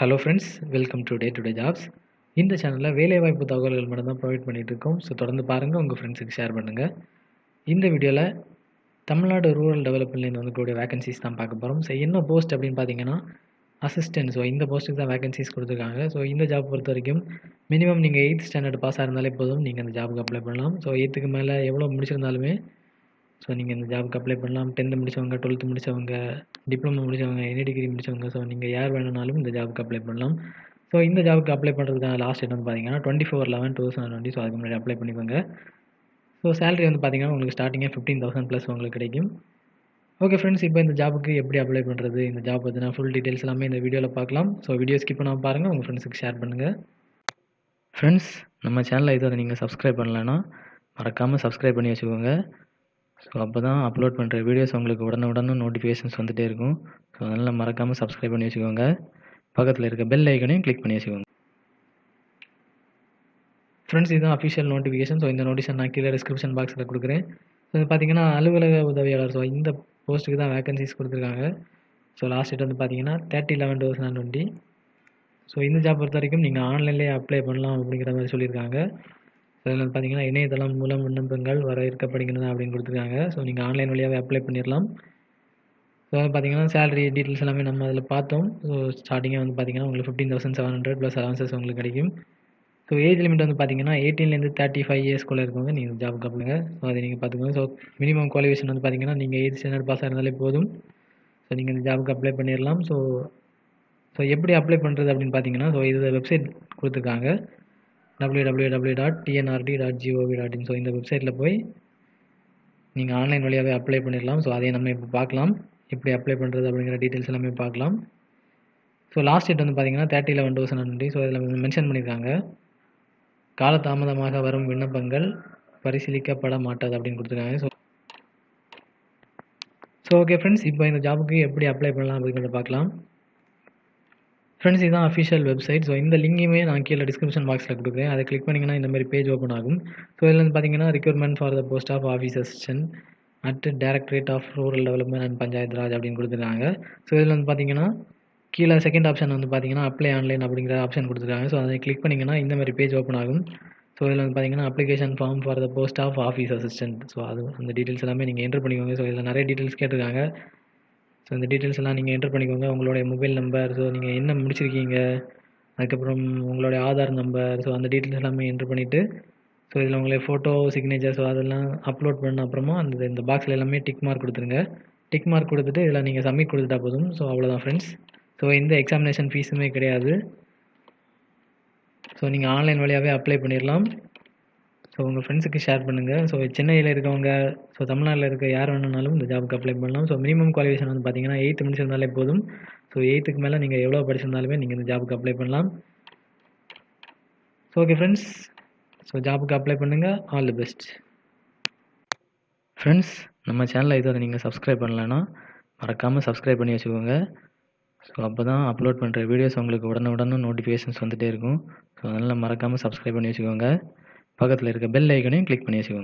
Hello friends welcome to day today jobs இந்த சேனலில் வேலைவாய்ப்பு தகவல்கள் மட்டும் தான் ப்ரொவைட் பண்ணிகிட்டு இருக்கோம். ஸோ தொடர்ந்து பாருங்கள் உங்கள் ஃப்ரெண்ட்ஸுக்கு ஷேர் பண்ணுங்கள் இந்த வீடியோவில் தமிழ்நாடு ரூரல் டெவலப்மெண்ட்லேருந்து வந்துக்கூடிய வேகன்சிஸ் தான் பார்க்க போகிறோம் ஸோ என்ன போஸ்ட் அப்படின்னு பார்த்தீங்கன்னா அசிஸ்டன்ட் ஸோ இந்த போஸ்ட்டுக்கு தான் வேகன்சிஸ் கொடுத்துருக்காங்க. ஸோ இந்த ஜாப் பொறுத்த வரைக்கும் மினிமம் நீங்கள் எயித் ஸ்டாண்டர்ட் பாஸ் இருந்தாலே போதும். நீங்கள் அந்த ஜாபுக்கு அப்ளை பண்ணலாம். ஸோ எயித்துக்கு மேலே எவ்வளோ முடிச்சிருந்தாலுமே ஸோ நீங்கள் இந்த ஜாபுக்கு அப்ளை பண்ணலாம். டென்த்து முடித்தவங்க டுவெல்த்து முடித்தவங்க டிப்ளமோ முடித்தவங்க எனி டிகிரி முடித்தவங்க ஸோ நீங்கள் யார் வேணுனாலும் இந்த ஜாபுக்கு அப்ளை பண்ணலாம். ஸோ இந்த ஜாபுக்கு அப்ளை பண்ணுறதுக்கான லாஸ்ட் டேட் வந்து பார்த்தீங்கன்னா twenty four eleven two thousand twenty so அதுக்கு முன்னாடி அப்ளை பண்ணிக்கோங்க. ஸோ சேலரி வந்து பார்த்தீங்கன்னா உங்களுக்கு ஸ்டார்டிங்கே ஃபிஃப்டீன் தௌசண்ட் ப்ளஸ் உங்களுக்கு கிடைக்கும். ஓகே ஃப்ரெண்ட்ஸ் இப்போ இந்த ஜாபுக்கு எப்படி அப்ளை பண்ணுறது இந்த ஜாப் பற்றின ஃபுல் டீட்டெயில்ஸ் எல்லாமே இந்த வீடியோவில் பார்க்கலாம் ஸோ வீடியோ ஸ்கிப் பண்ணாமல் பாருங்கள் உங்கள் ஃப்ரெண்ட்ஸுக்கு ஷேர் பண்ணுங்கள் ஃப்ரெண்ட்ஸ் நம்ம சேனலில் இதுவரை நீங்கள் சப்ஸ்கிரைப் பண்ணலைன்னா மறக்காமல் சப்ஸ்கிரைப் பண்ணி வச்சுக்கோங்க. ஸோ அப்போ தான் அப்லோட் பண்ணுற வீடியோஸ் உங்களுக்கு உடனுடனும் நோட்டிஃபிகேஷன்ஸ் வந்துகிட்டே இருக்கும். ஸோ அதனால் மறக்காமல் சப்ஸ்கிரைப் பண்ணி வச்சுக்கோங்க. பக்கத்தில் இருக்க பெல் ஐக்கனையும் கிளிக் பண்ணி வச்சுக்கோங்க. ஃப்ரெண்ட்ஸ் இதுதான் அஃபிஷியல் நோட்டிஃபிகேஷன் ஸோ இந்த நோட்டிஷன் நான் கீழே டிஸ்கிரிப்ஷன் பாக்ஸில் கொடுக்குறேன். ஸோ பார்த்தீங்கன்னா அலுவலக உதவியாளர். ஸோ இந்த போஸ்ட்டுக்கு தான் வேகன்சிஸ் கொடுத்துருக்காங்க. ஸோ லாஸ்ட் டேட் வந்து பார்த்தீங்கன்னா thirty eleven two thousand twenty so இந்த ஜாப் பொறுத்த வரைக்கும் நீங்கள் ஆன்லைன்லேயே அப்ளை பண்ணலாம் அப்படிங்கிற மாதிரி சொல்லியிருக்காங்க. அதில் வந்து பார்த்தீங்கன்னா இணையதளம் மூலம் விண்ணப்பங்கள் வரவேற்கப்படுகிறது அப்படின்னு கொடுத்துருக்காங்க. ஸோ நீங்கள் ஆன்லைன் வழியாகவே அப்ளை பண்ணிடலாம் ஸோ வந்து பார்த்தீங்கன்னா சேலரி டீட்டெயில்ஸ் எல்லாமே நம்ம அதில் பார்த்தோம். ஸோ ஸ்டார்டிங்காக வந்து பார்த்தீங்கன்னா உங்களுக்கு fifteen thousand seven hundred plus allowances உங்களுக்கு கிடைக்கும். ஸோ ஏஜ் லிமிட் வந்து பார்த்தீங்கன்னா எயிட்டீன்லேருந்து தேர்ட்டி ஃபைவ் இயர்ஸ்க்குள்ளே இருக்கவங்க நீங்கள் ஜாபுக்கு அப்ளைங்க ஸோ அதை நீங்கள் பார்த்துக்கோங்க. ஸோ மினிமம் குவாலிஃபிகேஷன் வந்து பார்த்தீங்கன்னா நீங்கள் எயிட் ஸ்டாண்டர்ட் பாஸ் இருந்தாலே போதும். ஸோ நீங்கள் இந்த ஜாபுக்கு அப்ளை பண்ணிடலாம் ஸோ ஸோ எப்படி அப்ளை பண்ணுறது அப்படின்னு பார்த்தீங்கன்னா ஸோ இது வெப்சைட் கொடுத்துருக்காங்க. W W W dot TNRD dot GOV dot in so இந்த வெப்சைட்டில் போய் நீங்கள் ஆன்லைன் வழியாகவே அப்ளை பண்ணிடலாம் ஸோ அதையும் நம்ம இப்போ பார்க்கலாம். எப்படி அப்ளை பண்ணுறது அப்படிங்கிற டீட்டெயில்ஸ் எல்லாமே பார்க்கலாம். ஸோ லாஸ்ட் டேட் வந்து பார்த்தீங்கன்னா thirty eleven thousand twenty so இதில் மென்ஷன் பண்ணியிருக்காங்க காலதாமதமாக வரும் விண்ணப்பங்கள் பரிசீலிக்கப்பட மாட்டாது அப்படின்னு கொடுத்துருக்காங்க. ஸோ ஸோ ஓகே ஃப்ரெண்ட்ஸ் இப்போ இந்த ஜாபுக்கு எப்படி அப்ளை பண்ணலாம் அப்படிங்கிறத பார்க்கலாம். ஃப்ரெண்ட்ஸ் இதுதான் அஃபிஷியல் வெப்சைட் ஸோ இந்த லிங்கையுமே நான் கீழே டிஸ்கிரிப்ஷன் பாக்ஸில் கொடுக்குறேன். அதை கிளிக் பண்ணிங்கன்னா இந்த மாதிரி பேஜ் ஓப்பன் ஆகும். ஸோ இதில் வந்து பார்த்தீங்கன்னா requirement for the post of office assistant at directorate of rural development and panchayat Raj அப்படின்னு கொடுத்துருக்காங்க. ஸோ இதில் வந்து பார்த்தீங்கன்னா கீழே செகண்ட் ஆப்ஷன் வந்து பார்த்தீங்கன்னா அப்ளை ஆன்லைன் அப்படிங்கிற ஆப்ஷன் கொடுத்துருக்காங்க. ஸோ அதை கிளிக் பண்ணிங்கன்னா இந்த மாதிரி பேஜ் ஓப்பன் ஆகும். ஸோ இதில் வந்து பார்த்தீங்கன்னா application form for the post of office assistant so அது அந்த டீட்டெயில்ஸ் எல்லாமே நீங்கள் என்ட்ரு பண்ணிக்கோங்க. ஸோ இதில் நிறைய டீட்டெயில்ஸ் கேட்டிருக்காங்க. ஸோ இந்த டீட்டெயில்ஸ் எல்லாம் நீங்கள் என்ட்ரு பண்ணிக்கோங்க. உங்களுடைய மொபைல் நம்பர் ஸோ நீங்கள் என்ன முடிச்சிருக்கீங்க? அதுக்கப்புறம் உங்களுடைய ஆதார் நம்பர் ஸோ அந்த டீட்டெயில்ஸ் எல்லாமே என்ட்ரு பண்ணிவிட்டு ஸோ இதில் உங்களுடைய ஃபோட்டோ சிக்னேச்சர் ஸோ அதெல்லாம் அப்லோட் பண்ண அப்புறமா அந்த இந்த பாக்ஸில் எல்லாமே டிக் மார்க் கொடுத்துருங்க. டிக் மார்க் கொடுத்துட்டு இதில் நீங்கள் சப்மிட் கொடுத்துட்டா போதும். ஸோ அவ்வளோதான் ஃப்ரெண்ட்ஸ் ஸோ எந்த எக்ஸாமினேஷன் ஃபீஸுமே கிடையாது. ஸோ நீங்கள் ஆன்லைன் வழியாகவே அப்ளை பண்ணிடலாம் ஸோ உங்கள் ஃப்ரெண்ட்ஸுக்கு ஷேர் பண்ணுங்கள் ஸோ சென்னையில் இருக்கவங்க ஸோ தமிழ்நாட்டில் இருக்க யார் வேணுனாலும் இந்த ஜாபுக்கு அப்ளை பண்ணலாம். ஸோ மினிமம் குவாலிஃபிகேஷன் வந்து பார்த்தீங்கன்னா எயித்து முடிச்சிருந்தாலே போதும். ஸோ எயித்துக்கு மேலே நீங்கள் எவ்வளோ படிச்சிருந்தாலுமே நீங்கள் இந்த ஜாபுக்கு அப்ளை பண்ணலாம். ஸோ ஓகே ஃப்ரெண்ட்ஸ் ஸோ ஜாபுக்கு அப்ளை பண்ணுங்கள் ஆல் தி பெஸ்ட் ஃப்ரெண்ட்ஸ் நம்ம சேனலில் இதுவரை நீங்கள் சப்ஸ்கிரைப் பண்ணலைன்னா மறக்காமல் சப்ஸ்கிரைப் பண்ணி வச்சுக்கோங்க. ஸோ அப்போ தான் அப்லோட் பண்ணுற வீடியோஸ் உங்களுக்கு உடனுடனும் நோட்டிஃபிகேஷன்ஸ் வந்துகிட்டே இருக்கும். ஸோ அதனால் மறக்காமல் சப்ஸ்கிரைப் பண்ணி வச்சுக்கோங்க. பக்கத்தில் இருக்க பெல் ஐக்கனையும் கிளிக் பண்ணி வச்சுக்கோங்க.